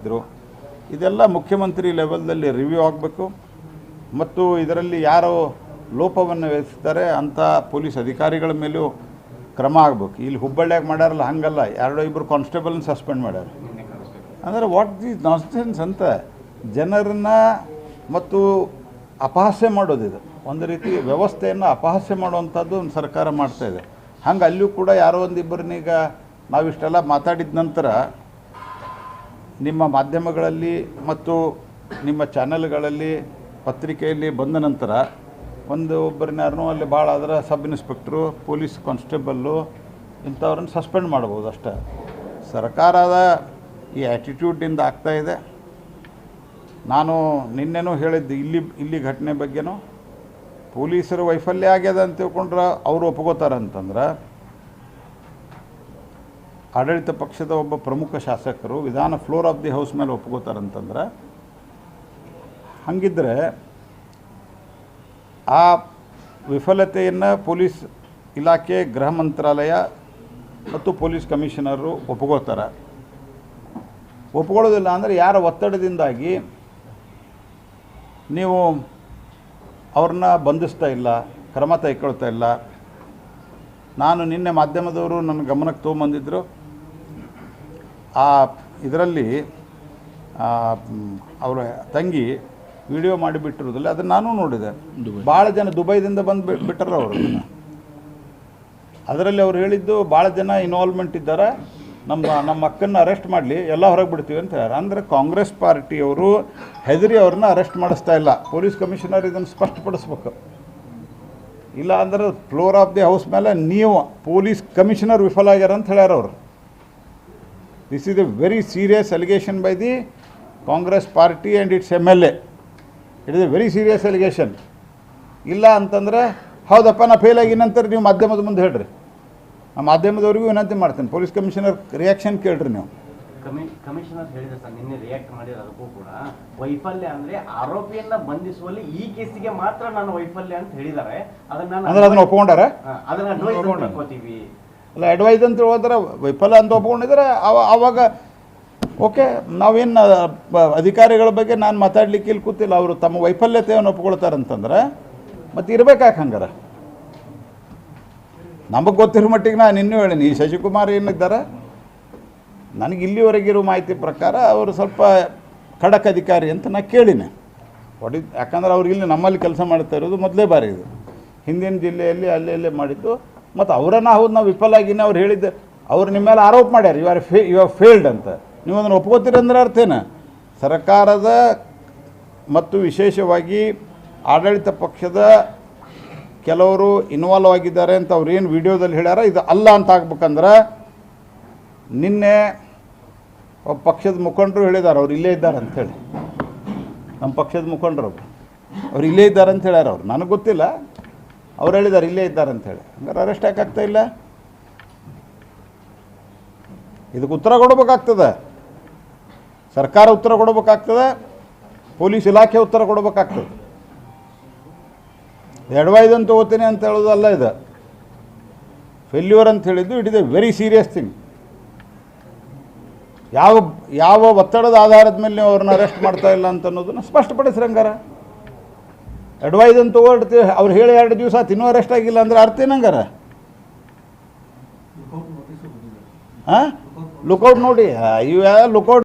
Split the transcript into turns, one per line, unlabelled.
ಇದ್ರು ಇದೆಲ್ಲ ಮುಖ್ಯಮಂತ್ರಿ ಲೆವೆಲ್ದಲ್ಲಿ ರಿವ್ಯೂ ಆಗಬೇಕು. ಮತ್ತು ಇದರಲ್ಲಿ ಯಾರು ಲೋಪವನ್ನು ವಹಿಸ್ತಾರೆ ಅಂಥ ಪೊಲೀಸ್ ಅಧಿಕಾರಿಗಳ ಮೇಲೂ ಕ್ರಮ ಆಗಬೇಕು. ಇಲ್ಲಿ ಹುಬ್ಬಳ್ಳಿಯಾಗ ಮಾಡ್ಯಾರಲ್ಲ, ಹಂಗಲ್ಲ. ಎರಡೋ ಇಬ್ಬರು ಕಾನ್ಸ್ಟೇಬಲ್ನ ಸಸ್ಪೆಂಡ್ ಮಾಡ್ಯಾರ. ಅಂದರೆ ವಾಟ್ ಈಸ್ ನಾನ್ಸೆನ್ಸ್ ಅಂತ ಜನರನ್ನ ಮತ್ತು ಅಪಹಾಸ್ಯ ಇದು. ಒಂದು ರೀತಿ ವ್ಯವಸ್ಥೆಯನ್ನು ಅಪಹಾಸ್ಯ ಮಾಡುವಂಥದ್ದು ಒಂದು ಸರ್ಕಾರ ಮಾಡ್ತಾ ಇದೆ. ಹಂಗೆ ಅಲ್ಲಿಯೂ ಕೂಡ ಯಾರೋ ಒಂದಿಬ್ಬರನ್ನೀಗ ನಾವಿಷ್ಟೆಲ್ಲ ಮಾತಾಡಿದ ನಂತರ ನಿಮ್ಮ ಮಾಧ್ಯಮಗಳಲ್ಲಿ ಮತ್ತು ನಿಮ್ಮ ಚಾನೆಲ್ಗಳಲ್ಲಿ ಪತ್ರಿಕೆಯಲ್ಲಿ ಬಂದ ನಂತರ ಒಂದು ಒಬ್ಬರನ್ನ ಅಲ್ಲಿ ಭಾಳ ಅದರ ಸಬ್ ಇನ್ಸ್ಪೆಕ್ಟ್ರು, ಪೊಲೀಸ್ ಕಾನ್ಸ್ಟೇಬಲ್ಲು ಇಂಥವ್ರನ್ನ ಸಸ್ಪೆಂಡ್ ಮಾಡ್ಬೋದು ಅಷ್ಟೇ. ಸರ್ಕಾರದ ಈ ಆ್ಯಟಿಟ್ಯೂಡಿಂದ ಇದೆ. ನಾನು ನಿನ್ನೆನೂ ಹೇಳಿದ್ದು ಇಲ್ಲಿ ಇಲ್ಲಿ ಘಟನೆ ಬಗ್ಗೆನೂ. ಪೊಲೀಸರು ವೈಫಲ್ಯ ಆಗ್ಯದ ಅಂತ ತಿಳ್ಕೊಂಡ್ರೆ ಅವರು ಒಪ್ಕೋತಾರಂತಂದ್ರೆ ಆಡಳಿತ ಪಕ್ಷದ ಒಬ್ಬ ಪ್ರಮುಖ ಶಾಸಕರು ವಿಧಾನ ಫ್ಲೋರ್ ಆಫ್ ದಿ ಹೌಸ್ ಮೇಲೆ ಒಪ್ಕೋತಾರಂತಂದ್ರೆ, ಹಂಗಿದ್ರೆ ಆ ವಿಫಲತೆಯನ್ನು ಪೊಲೀಸ್ ಇಲಾಖೆ, ಗೃಹ ಮಂತ್ರಾಲಯ ಮತ್ತು ಪೊಲೀಸ್ ಕಮಿಷನರು ಒಪ್ಕೋತಾರೆ. ಒಪ್ಕೊಳ್ಳೋದಿಲ್ಲ ಅಂದರೆ ಯಾರ ಒತ್ತಡದಿಂದಾಗಿ ನೀವು ಅವ್ರನ್ನ ಬಂಧಿಸ್ತಾ ಇಲ್ಲ, ಕ್ರಮ ತೆಗೆಕೊಳ್ತಾ ಇಲ್ಲ. ನಾನು ನಿನ್ನೆ ಮಾಧ್ಯಮದವರು ನನ್ನ ಗಮನಕ್ಕೆ ತೊಗೊಂಬಂದಿದ್ದರು ಆ ಇದರಲ್ಲಿ ಅವರ ತಂಗಿ ವಿಡಿಯೋ ಮಾಡಿಬಿಟ್ಟಿರೋದಿಲ್ಲ ಅದನ್ನು ನಾನು ನೋಡಿದೆ. ಭಾಳ ಜನ ದುಬೈದಿಂದ ಬಂದು ಬಿಟ್- ಬಿಟ್ಟರು ಅವರು ಅದರಲ್ಲಿ ಅವ್ರು ಹೇಳಿದ್ದು ಭಾಳ ಜನ ಇನ್ವಾಲ್ವ್ಮೆಂಟ್ ಇದ್ದಾರೆ ನಮ್ಮ ನಮ್ಮ ಅಕ್ಕನ ಅರೆಸ್ಟ್ ಮಾಡಲಿ ಎಲ್ಲ ಹೊರಗೆ ಬಿಡ್ತೀವಿ ಅಂತ ಹೇಳ್ಯಾರ. ಅಂದರೆ ಕಾಂಗ್ರೆಸ್ ಪಾರ್ಟಿಯವರು ಹೆದರಿ ಅವ್ರನ್ನ ಅರೆಸ್ಟ್ ಮಾಡಿಸ್ತಾ ಇಲ್ಲ. ಪೊಲೀಸ್ ಕಮಿಷನರ್ ಇದನ್ನು ಸ್ಪಷ್ಟಪಡಿಸ್ಬೇಕು. ಇಲ್ಲ ಅಂದ್ರೆ ಫ್ಲೋರ್ ಆಫ್ ದಿ ಹೌಸ್ ಮೇಲೆ ನೀವು ಪೊಲೀಸ್ ಕಮಿಷನರ್ ವಿಫಲ ಆಗ್ಯಾರ ಅಂತ ಹೇಳ್ಯಾರ ಅವರು. This is a very serious allegation by the Congress party and it's M L A it is a very serious allegation ಇಲ್ಲ ಅಂತಂದರೆ ಹೌದಪ್ಪ ನಾ ಫೇಲ್ ಆಗಿನಂತರ ನೀವು ಮಾಧ್ಯಮದ ಮುಂದೆ ಹೇಳ್ರಿ. ಆ ಮಾಧ್ಯಮದವ್ರಿಗೂ ವಿನಂತಿ ಮಾಡ್ತೇನೆ. ಪೊಲೀಸ್ ಕಮಿಷನರ್ ರಿಯಾಕ್ಷನ್ ಕೇಳ್ರಿ ನೀವು.
ಕಮಿ ಕಮಿಷನರ್ ಹೇಳಿದ ಸರ್ ನಿನ್ನೆ ರಿಯಾಕ್ಟ್ ಮಾಡಿರೋದಕ್ಕೂ ಕೂಡ ವೈಫಲ್ಯ ಅಂದ್ರೆ ಆರೋಪಿಯನ್ನ ಬಂಧಿಸುವಲ್ಲಿ ಈ ಕೇಸಿಗೆ ಮಾತ್ರ ನಾನು ವೈಫಲ್ಯ ಅಂತ ಹೇಳಿದ್ದಾರೆ. ಅದನ್ನ
ಅದನ್ನ ಒಪ್ಕೊಂಡಾರ?
ಅದನ್ನ ತಿಳ್ಕೊತೀವಿ.
ಅಲ್ಲ ಅಡ್ವೈಸ್ ಅಂತ ಹೋದ್ರೆ ವಿಫಲ ಅಂತ ಒಪ್ಕೊಂಡಿದ್ರೆ ಅವ ಅವಾಗ ಓಕೆ ನಾವೇನು ಅಧಿಕಾರಿಗಳ ಬಗ್ಗೆ ನಾನು ಮಾತಾಡ್ಲಿಕ್ಕೆ ಇಲ್ಲಿ ಕೂತಿಲ್ಲ. ಅವರು ತಮ್ಮ ವೈಫಲ್ಯತೆಯನ್ನು ಒಪ್ಕೊಳ್ತಾರೆ ಅಂತಂದ್ರೆ, ಮತ್ತೆ ಇರ್ಬೇಕಾಕೆ ಹಂಗಾರ? ನಮಗೆ ಗೊತ್ತಿರೋ ಮಟ್ಟಿಗೆ ನಾನು ಇನ್ನೂ ಹೇಳೀನಿ. ಈ ಶಶಿಕುಮಾರ್ ಏನಿದ್ದಾರೆ, ನನಗೆ ಇಲ್ಲಿವರೆಗಿರೋ ಮಾಹಿತಿ ಪ್ರಕಾರ ಅವರು ಸ್ವಲ್ಪ ಖಡಕ್ ಅಧಿಕಾರಿ ಅಂತ ನಾನು ಕೇಳಿನಿ. ಒಡಿ ಯಾಕಂದ್ರೆ ಅವ್ರಿಗೆ ಇಲ್ಲಿ ನಮ್ಮಲ್ಲಿ ಕೆಲಸ ಮಾಡ್ತಾ ಇರೋದು ಮೊದಲೇ ಬಾರಿ ಇದು. ಹಿಂದಿನ ಜಿಲ್ಲೆಯಲ್ಲಿ ಅಲ್ಲಿ ಅಲ್ಲೇ ಮಾಡಿದ್ದು ಮತ್ತು ಅವರನ್ನ ಹೌದು ನಾವು ವಿಫಲ ಆಗಿನ ಅವ್ರು ಹೇಳಿದ್ದೆ, ಅವ್ರು ನಿಮ್ಮ ಮೇಲೆ ಆರೋಪ ಮಾಡ್ಯಾರ. You are fa you are failed ಅಂತ. ನೀವು ಅದನ್ನು ಒಪ್ಕೋತೀರಂದ್ರೆ ಅಂದ್ರೆ ಅರ್ಥ ಏನು? ಸರ್ಕಾರದ ಮತ್ತು ವಿಶೇಷವಾಗಿ ಆಡಳಿತ ಪಕ್ಷದ ಕೆಲವರು ಇನ್ವಾಲ್ವ್ ಆಗಿದ್ದಾರೆ ಅಂತ ಅವ್ರು ಏನು ವಿಡಿಯೋದಲ್ಲಿ ಹೇಳ್ಯಾರ, ಇದು ಅಲ್ಲ ಅಂತ ಆಗ್ಬೇಕಂದ್ರೆ ನಿನ್ನೆ ಒಬ್ಬ ಪಕ್ಷದ ಮುಖಂಡರು ಹೇಳಿದ್ದಾರೆ ಅವ್ರು ಇಲ್ಲೇ ಇದ್ದಾರೆ ಅಂಥೇಳಿ ನಮ್ಮ ಪಕ್ಷದ ಮುಖಂಡರು ಅವ್ರು ಇಲ್ಲೇ ಇದ್ದಾರೆ ಅಂತ ಹೇಳ್ಯಾರ ಅವ್ರು. ನನಗೆ ಗೊತ್ತಿಲ್ಲ. ಅವ್ರು ಹೇಳಿದ್ದಾರೆ ಇಲ್ಲೇ ಇದ್ದಾರೆ ಅಂತೇಳಿ ಹಂಗಾರೆ ಅರೆಸ್ಟ್ ಯಾಕೆ ಆಗ್ತಾ ಇಲ್ಲ? ಇದಕ್ಕೆ ಉತ್ತರ ಕೊಡಬೇಕಾಗ್ತದೆ. ಸರ್ಕಾರ ಉತ್ತರ ಕೊಡಬೇಕಾಗ್ತದೆ, ಪೊಲೀಸ್ ಇಲಾಖೆ ಉತ್ತರ ಕೊಡಬೇಕಾಗ್ತದೆ. ಎಡವೈದು ಅಂತ ಓದ್ತೀನಿ ಅಂತ ಹೇಳೋದಲ್ಲ ಇದು. ಫೇಲ್ಯೂರ್ ಅಂತ ಹೇಳಿದ್ದು it is a very serious thing ಯಾವ ಯಾವ ಒತ್ತಡದ ಆಧಾರದ ಮೇಲೆ ನೀವು ಅವ್ರನ್ನ ಅರೆಸ್ಟ್ ಮಾಡ್ತಾ ಇಲ್ಲ ಅಂತ ಅನ್ನೋದನ್ನ ಸ್ಪಷ್ಟಪಡಿಸ್ರಿ ಹಂಗಾರ. ಅಡ್ವೈಸ್ ಅಂತ ಹೊರಡ್ತೀವಿ ಅವ್ರು ಹೇಳಿ ಎರಡು ದಿವಸ ತಿನ್ನೋ ಅರೆಸ್ಟ್ ಆಗಿಲ್ಲ ಅಂದ್ರೆ ಅರ್ಥ ಏನಂಗಾರ? ಹಾಂ ಲುಕೌಟ್ ನೋಡಿ ಇವ ಲುಕೌಟ್